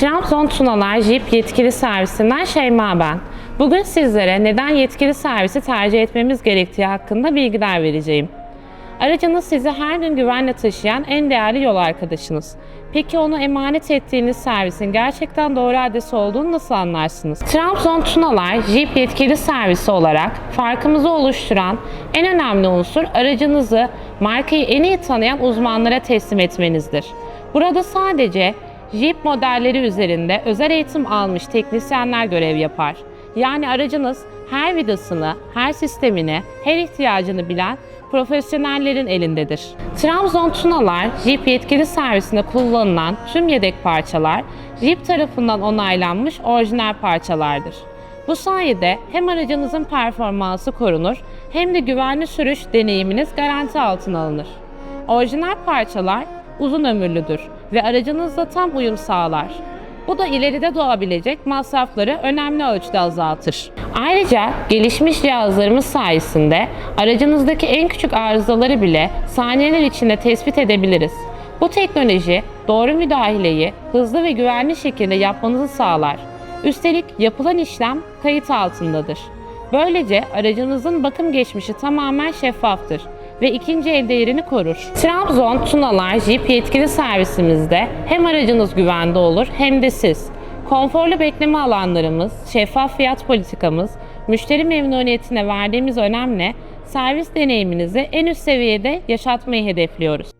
Trabzon Tunalar Jeep yetkili servisinden Şeyma ben. Bugün sizlere neden yetkili servisi tercih etmemiz gerektiği hakkında bilgiler vereceğim. Aracınız sizi her gün güvenle taşıyan en değerli yol arkadaşınız. Peki onu emanet ettiğiniz servisin gerçekten doğru adresi olduğunu nasıl anlarsınız? Trabzon Tunalar Jeep yetkili servisi olarak farkımızı oluşturan en önemli unsur aracınızı markayı en iyi tanıyan uzmanlara teslim etmenizdir. Burada sadece Jeep modelleri üzerinde özel eğitim almış teknisyenler görev yapar. Yani aracınız her vidasını, her sistemini, her ihtiyacını bilen profesyonellerin elindedir. Trabzon Tunalar Jeep yetkili servisinde kullanılan tüm yedek parçalar Jeep tarafından onaylanmış orijinal parçalardır. Bu sayede hem aracınızın performansı korunur hem de güvenli sürüş deneyiminiz garanti altına alınır. Orijinal parçalar uzun ömürlüdür ve aracınızla tam uyum sağlar. Bu da ileride doğabilecek masrafları önemli ölçüde azaltır. Ayrıca gelişmiş cihazlarımız sayesinde aracınızdaki en küçük arızaları bile saniyeler içinde tespit edebiliriz. Bu teknoloji doğru müdahaleyi hızlı ve güvenli şekilde yapmanızı sağlar. Üstelik yapılan işlem kayıt altındadır. Böylece aracınızın bakım geçmişi tamamen şeffaftır ve ikinci el değerini korur. Trabzon Tunalar Jeep yetkili servisimizde hem aracınız güvende olur hem de siz. Konforlu bekleme alanlarımız, şeffaf fiyat politikamız, müşteri memnuniyetine verdiğimiz önemle servis deneyiminizi en üst seviyede yaşatmayı hedefliyoruz.